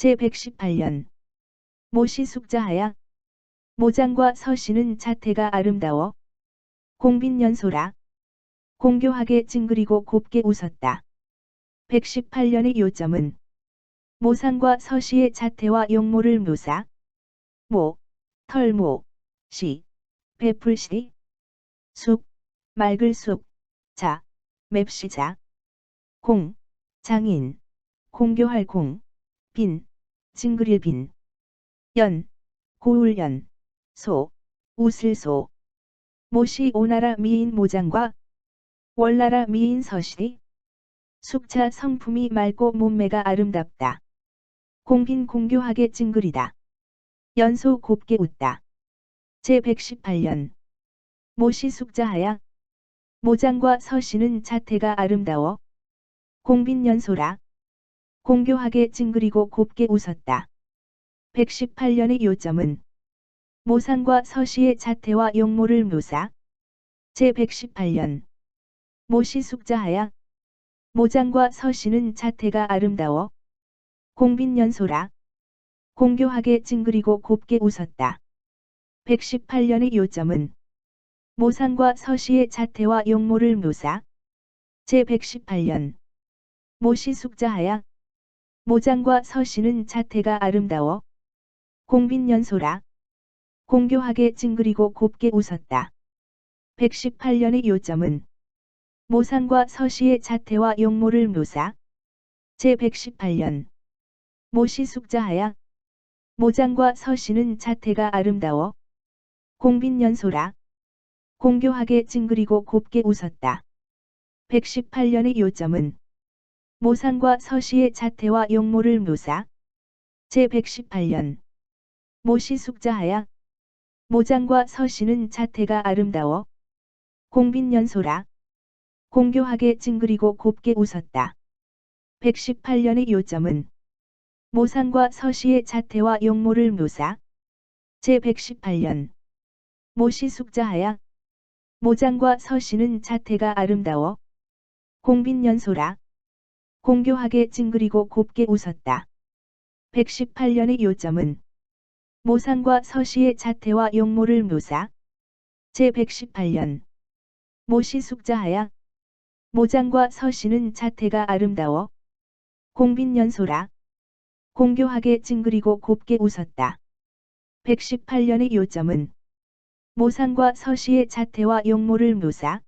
제118년. 모시 숙자하야. 모장과 서씨는 자태가 아름다워. 공빈연소라. 공교하게 찡그리고 곱게 웃었다. 118년의 요점은 모상과 서씨의 자태와 용모를 묘사. 모, 털모, 시, 베풀시, 숙, 맑을 숙, 자, 맵시자, 공, 장인, 공교할 공, 빈, 징그릴 빈, 연, 고울연, 소, 웃을 소, 모시 오나라 미인 모장과 월나라 미인 서시, 숙차 성품이 맑고 몸매가 아름답다. 공빈 공교하게 찡그리다. 연소 곱게 웃다. 제118년 모시 숙자하야 모장과 서씨는 자태가 아름다워 공빈 연소라 공교하게 찡그리고 곱게 웃었다. 118년의 요점은 모상과 서씨의 자태와 용모를 묘사 제118년 모시 숙자하야 모장과 서씨는 자태가 아름다워 공빈 연소라 공교하게 찡그리고 곱게 웃었다. 118년의 요점은 모상과 서씨의 자태와 용모를 묘사 제118년 모시 숙자하야 모장과 서씨는 자태가 아름다워. 공빈 연소라. 공교하게 찡그리고 곱게 웃었다. 118년의 요점은 모상과 서씨의 자태와 용모를 묘사. 제118년. 모시 숙자하야. 모장과 서씨는 자태가 아름다워. 공빈 연소라. 공교하게 찡그리고 곱게 웃었다. 118년의 요점은 모상과 서씨의 자태와 용모를 묘사. 제118년. 모시 숙자하야. 모장과 서씨는 자태가 아름다워. 공빈 연소라. 공교하게 찡그리고 곱게 웃었다. 118년의 요점은 모상과 서씨의 자태와 용모를 묘사. 제118년. 모시 숙자하야. 모장과 서씨는 자태가 아름다워. 공빈 연소라 공교하게 찡그리고 곱게 웃었다. 118년의 요점은 모상과 서씨의 자태와 용모를 묘사. 제118년. 모시 숙자하야. 모장과 서씨는 자태가 아름다워 공빈 연소라. 공교하게 찡그리고 곱게 웃었다. 118년의 요점은 모상과 서씨의 자태와 용모를 묘사